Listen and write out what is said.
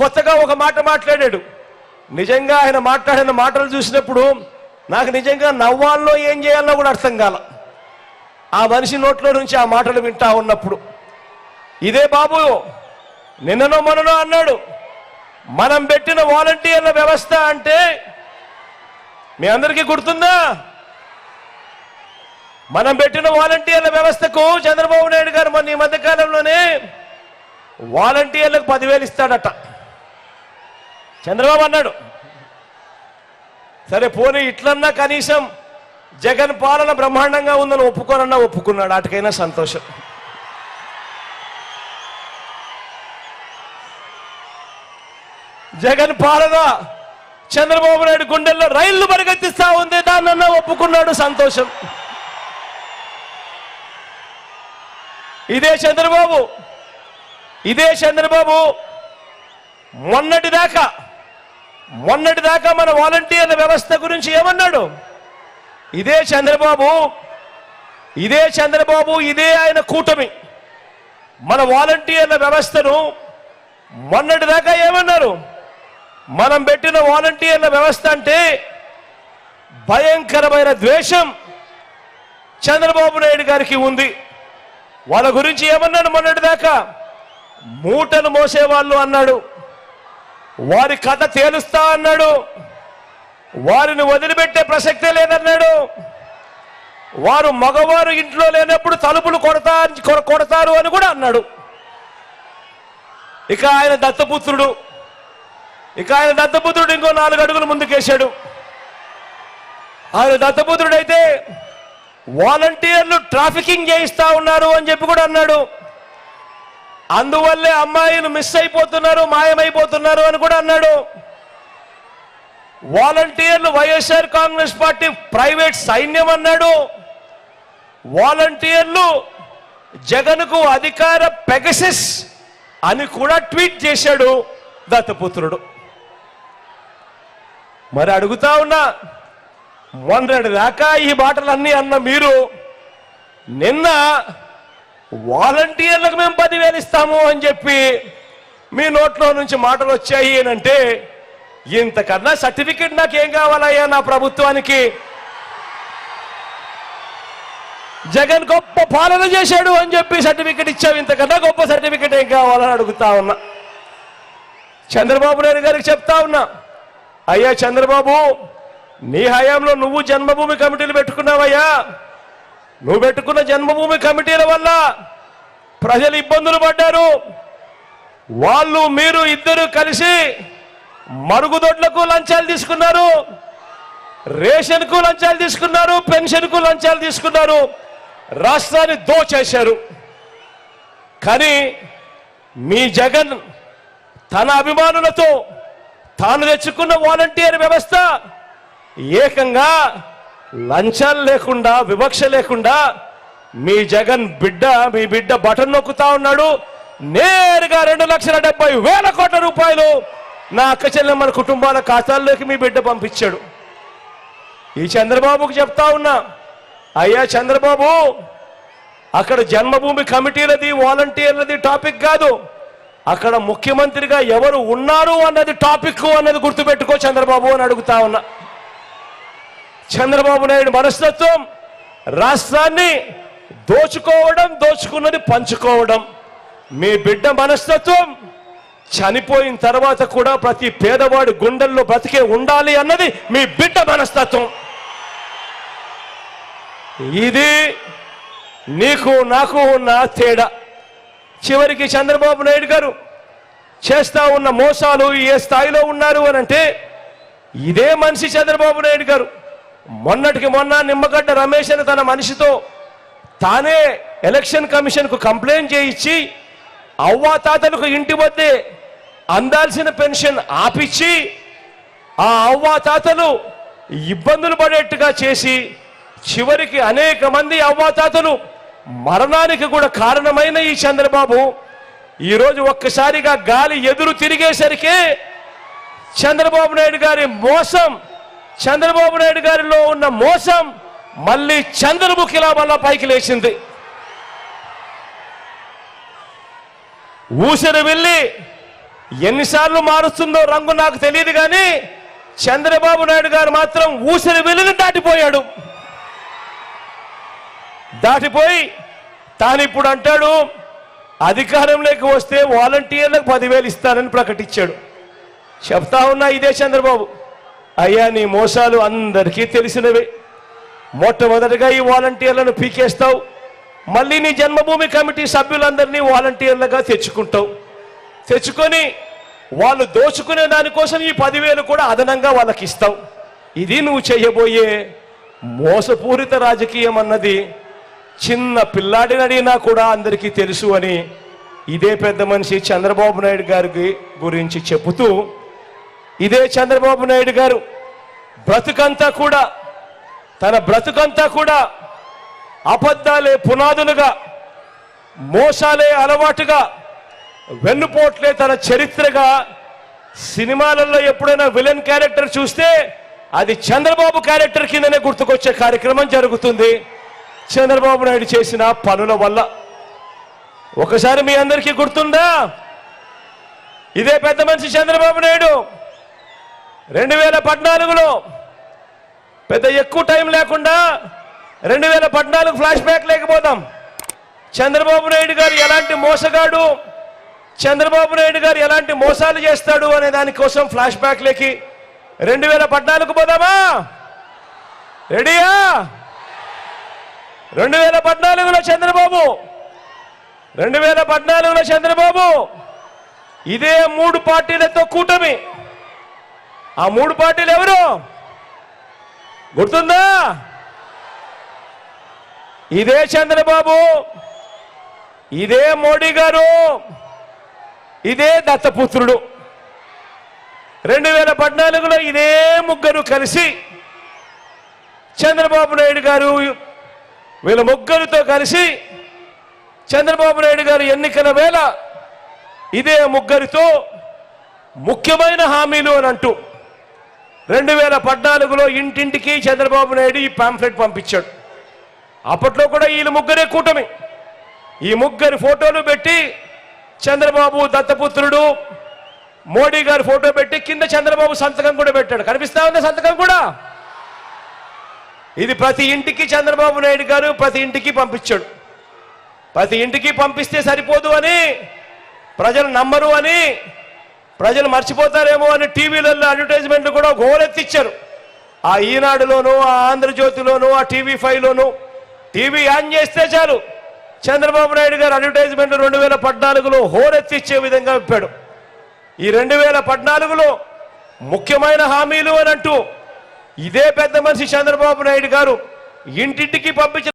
కొత్తగా ఒక మాట మాట్లాడాడు. నిజంగా ఆయన మాట్లాడిన మాటలు చూసినప్పుడు నాకు నిజంగా నవ్వాల్లో ఏం చేయాలో కూడా అర్థం కాల. ఆ మనిషి నోట్లో నుంచి ఆ మాటలు వింటా ఉన్నప్పుడు. ఇదే బాబు నిన్ననో మననో అన్నాడు మనం పెట్టిన వాలంటీర్ల వ్యవస్థ అంటే మీ అందరికీ గుర్తుందా? మనం పెట్టిన వాలంటీర్ల వ్యవస్థకు చంద్రబాబు నాయుడు గారు మొన్న ఈ మధ్యకాలంలోనే వాలంటీర్లకు పదివేలు ఇస్తాడట. చంద్రబాబు అన్నాడు. సరే పోనీ ఇట్లన్నా కనీసం జగన్ పాలన బ్రహ్మాండంగా ఉందని ఒప్పుకోనన్నా ఒప్పుకున్నాడు. అటుకైనా సంతోషం. జగన్ పాలన చంద్రబాబు నాయుడు గుండెల్లో రైళ్ళు పరిగెత్తిస్తా ఉంది. దాన్నన్నా ఒప్పుకున్నాడు. సంతోషం. ఇదే చంద్రబాబు. ఇదే చంద్రబాబు. మొన్నటిదాకా మొన్నటి దాకా మన వాలంటీర్ల వ్యవస్థ గురించి ఏమన్నాడు? ఇదే చంద్రబాబు ఇదే చంద్రబాబు ఇదే ఆయన కూటమి. మన వాలంటీర్ల వ్యవస్థను మొన్నటి దాకా ఏమన్నారు? మనం పెట్టిన వాలంటీర్ల వ్యవస్థ అంటే భయంకరమైన ద్వేషం చంద్రబాబు నాయుడు గారికి ఉంది. వాళ్ళ గురించి ఏమన్నాడు మొన్నటి దాకా మూటలు మోసేవాళ్ళు అన్నాడు. వారి కథ తేలుస్తా అన్నాడు. వారిని వదిలిపెట్టే ప్రసక్తే లేదన్నాడు. వారు మగవారు ఇంట్లో లేనప్పుడు తలుపులు కొడతా కొ- కొడతారు అని కూడా అన్నాడు. ఇక ఆయన దత్తపుత్రుడు. ఇక ఆయన దత్తపుత్రుడు ఇంకో నాలుగు అడుగులు ముందుకేశాడు. ఆయన దత్తపుత్రుడైతే వాలంటీర్లు ట్రాఫికింగ్ చేయిస్తా ఉన్నారు అని చెప్పి కూడా అన్నాడు. అందువల్లే అమ్మాయిలు మిస్ అయిపోతున్నారు మాయమైపోతున్నారు అని కూడా అన్నాడు. వాలంటీర్లు వైఎస్ఆర్ కాంగ్రెస్ పార్టీ ప్రైవేట్ సైన్యం అన్నాడు. వాలంటీర్లు జగన్కు అధికార పెగసిస్ అని కూడా ట్వీట్ చేశాడు దత్తపుత్రుడు. మరి అడుగుతా ఉన్నా మొన్నటి దాకా ఈ మాటలన్నీ అన్న మీరు నిన్న వాలంటీర్లకు మేము పదివేలు ఇస్తాము అని చెప్పి మీ నోట్లో నుంచి మాటలు వచ్చాయి అంటే ఇంతకన్నా సర్టిఫికెట్ నాకేం కావాలయ్యా నా ప్రభుత్వానికి? జగన్ గొప్ప పాలన చేశాడు అని చెప్పి సర్టిఫికెట్ ఇచ్చావు ఇంతకన్నా గొప్ప సర్టిఫికెట్ ఏం కావాలని అడుగుతా ఉన్నా. చంద్రబాబు నాయుడు గారికి చెప్తా ఉన్నా అయ్యా చంద్రబాబు నీ హయాంలో నువ్వు జన్మభూమి కమిటీలు పెట్టుకున్నావయ్యా. నువ్వు పెట్టుకున్న జన్మభూమి కమిటీల వల్ల ప్రజలు ఇబ్బందులు పడ్డారు. వాళ్ళు మీరు ఇద్దరు కలిసి మరుగుదొడ్లకు లంచాలు తీసుకున్నారు. రేషన్కు లంచాలు తీసుకున్నారు. పెన్షన్కు లంచాలు తీసుకున్నారు. రాష్ట్రాన్ని దోచేశారు. కానీ మీ జగన్ తన అభిమానులతో తాను తెచ్చుకున్న వాలంటీర్ వ్యవస్థ ఏకంగా లంచాలు లేకుండా వివక్ష లేకుండా మీ జగన్ బిడ్డ మీ బిడ్డ బటన్ నొక్కుతా ఉన్నాడు. నేరుగా రెండు లక్షల డెబ్బై వేల కోట్ల రూపాయలు నా అక్క చెల్లెమ్మల కుటుంబాల ఖాతాల్లోకి మీ బిడ్డ పంపించాడు. ఈ చంద్రబాబుకు చెప్తా ఉన్నా అయ్యా చంద్రబాబు అక్కడ జన్మభూమి కమిటీలది వాలంటీర్లది టాపిక్ కాదు. అక్కడ ముఖ్యమంత్రిగా ఎవరు ఉన్నారు అన్నది టాపిక్ అన్నది గుర్తుపెట్టుకో చంద్రబాబు అని అడుగుతా ఉన్నా. చంద్రబాబు నాయుడు మనస్తత్వం రాష్ట్రాన్ని దోచుకోవడం దోచుకున్నది పంచుకోవడం. మీ బిడ్డ మనస్తత్వం చనిపోయిన తర్వాత కూడా ప్రతి పేదవాడు గుండెల్లో బ్రతికే ఉండాలి అన్నది మీ బిడ్డ మనస్తత్వం. ఇది నీకు నాకు ఉన్న తేడా. చివరికి చంద్రబాబు నాయుడు గారు చేస్తా ఉన్న మోసాలు ఏ స్థాయిలో ఉన్నారు అని అంటే ఇదే మనిషి చంద్రబాబు నాయుడు గారు. మొన్నటికి మొన్న నిమ్మగడ్డ రమేష్ అని తన మనిషితో తానే ఎలక్షన్ కమిషన్కు కంప్లైంట్ చేయించి అవ్వాతాతలకు ఇంటి వద్దే అందాల్సిన పెన్షన్ ఆపిచ్చి ఆ అవ్వాతాతలు ఇబ్బందులు పడేట్టుగా చేసి చివరికి అనేక మంది అవ్వాతాతలు మరణానికి కూడా కారణమైన ఈ చంద్రబాబు ఈరోజు ఒక్కసారిగా గాలి ఎదురు తిరిగేసరికి చంద్రబాబు నాయుడు గారి మోసం చంద్రబాబు నాయుడు గారిలో ఉన్న మోసం మళ్ళీ చంద్రముఖిలా మళ్ళా పైకి లేచింది. ఊసరి వెళ్ళి ఎన్నిసార్లు మారుస్తుందో రంగు నాకు తెలియదు కానీ చంద్రబాబు నాయుడు గారు మాత్రం ఊసిరి వెళ్ళిని దాటిపోయాడు. దాటిపోయి తాను ఇప్పుడు అంటాడు అధికారంలోకి వస్తే వాలంటీర్లకు పదివేలు ఇస్తానని ప్రకటించాడు. చెప్తా ఉన్నా ఇదే చంద్రబాబు. అయ్యా నీ మోసాలు అందరికీ తెలిసినవే. మొట్టమొదటిగా ఈ వాలంటీర్లను పీకేస్తావు. మళ్ళీ నీ జన్మభూమి కమిటీ సభ్యులందరినీ వాలంటీర్లుగా తెచ్చుకుంటావు. తెచ్చుకొని వాళ్ళు దోచుకునే దానికోసం ఈ పదివేలు కూడా అదనంగా వాళ్ళకి ఇస్తావు ఇది నువ్వు చేయబోయే మోసపూరిత రాజకీయం అన్నది చిన్న పిల్లాడిని అడిగినా కూడా అందరికీ తెలుసు అని ఇదే పెద్ద మనిషి చంద్రబాబు నాయుడు గారికి గురించి చెబుతూ ఇదే చంద్రబాబు నాయుడు గారు. బ్రతుకంతా కూడా తన బ్రతుకంతా కూడా అబద్ధాలే పునాదులుగా మోసాలే అలవాటుగా వెన్నుపోట్లే తన చరిత్రగా సినిమాలలో ఎప్పుడైనా విలన్ క్యారెక్టర్ చూస్తే అది చంద్రబాబు క్యారెక్టర్ కిందనే గుర్తుకొచ్చే కార్యక్రమం జరుగుతుంది. చంద్రబాబు నాయుడు చేసిన పనుల వల్ల. ఒకసారి మీ అందరికీ గుర్తుందా? ఇదే పెద్ద మనిషి చంద్రబాబు నాయుడు. రెండు వేల పద్నాలుగులో పెద్ద ఎక్కువ టైం లేకుండా రెండు వేల పద్నాలుగు ఫ్లాష్ బ్యాక్ లేకపోదాం. చంద్రబాబు నాయుడు గారు ఎలాంటి మోసగాడు? చంద్రబాబు నాయుడు గారు ఎలాంటి మోసాలు చేస్తాడు అనే దానికోసం ఫ్లాష్ బ్యాక్ లేకి రెండు వేల పద్నాలుగు పోదామా? రెడీయా? రెండు వేల పద్నాలుగులో చంద్రబాబు. రెండు వేల పద్నాలుగులో చంద్రబాబు. ఇదే మూడు పార్టీలతో కూటమి. ఆ మూడు పార్టీలు ఎవరు? గుర్తుందా? ఇదే చంద్రబాబు ఇదే మోడీ గారు ఇదే దత్తపుత్రుడు. రెండు వేల పద్నాలుగులో ఇదే ముగ్గురు కలిసి చంద్రబాబు నాయుడు గారు వీళ్ళ ముగ్గురితో కలిసి చంద్రబాబు నాయుడు గారు ఎన్నికల వేళ ఇదే ముగ్గురితో ముఖ్యమైన హామీలు అని అంటూ రెండు వేల పద్నాలుగులో ఇంటింటికి చంద్రబాబు నాయుడు ఈ పాంఫ్లెట్ పంపించాడు. అప్పట్లో కూడా వీళ్ళు ముగ్గురే కూటమి. ఈ ముగ్గురు ఫోటోలు పెట్టి చంద్రబాబు దత్తపుత్రుడు మోడీ గారి ఫోటో పెట్టి కింద చంద్రబాబు సంతకం కూడా పెట్టాడు. కనిపిస్తా ఉంది సంతకం కూడా? ఇది ప్రతి ఇంటికి చంద్రబాబు నాయుడు గారు ప్రతి ఇంటికి పంపించాడు. ప్రతి ఇంటికి పంపిస్తే సరిపోదు అని ప్రజలు నమ్మరు అని ప్రజలు మర్చిపోతారేమో అని టీవీలలో అడ్వర్టైజ్మెంట్లు కూడా గోలెత్తిచ్చారు ఆ ఈనాడులోను ఆ ఆంధ్రజ్యోతిలోను ఆ టీవీ ఫైవ్లోను టీవీ ఆన్ చేస్తే చాలు. చంద్రబాబు నాయుడు గారు అడ్వర్టైజ్మెంట్ రెండు వేల పద్నాలుగులో హోరెత్తిచ్చే విధంగా చెప్పాడు ఈ రెండు వేల పద్నాలుగులో ముఖ్యమైన హామీలు అని అంటూ ఇదే పెద్ద మనిషి చంద్రబాబు నాయుడు గారు ఇంటింటికి పంపించిన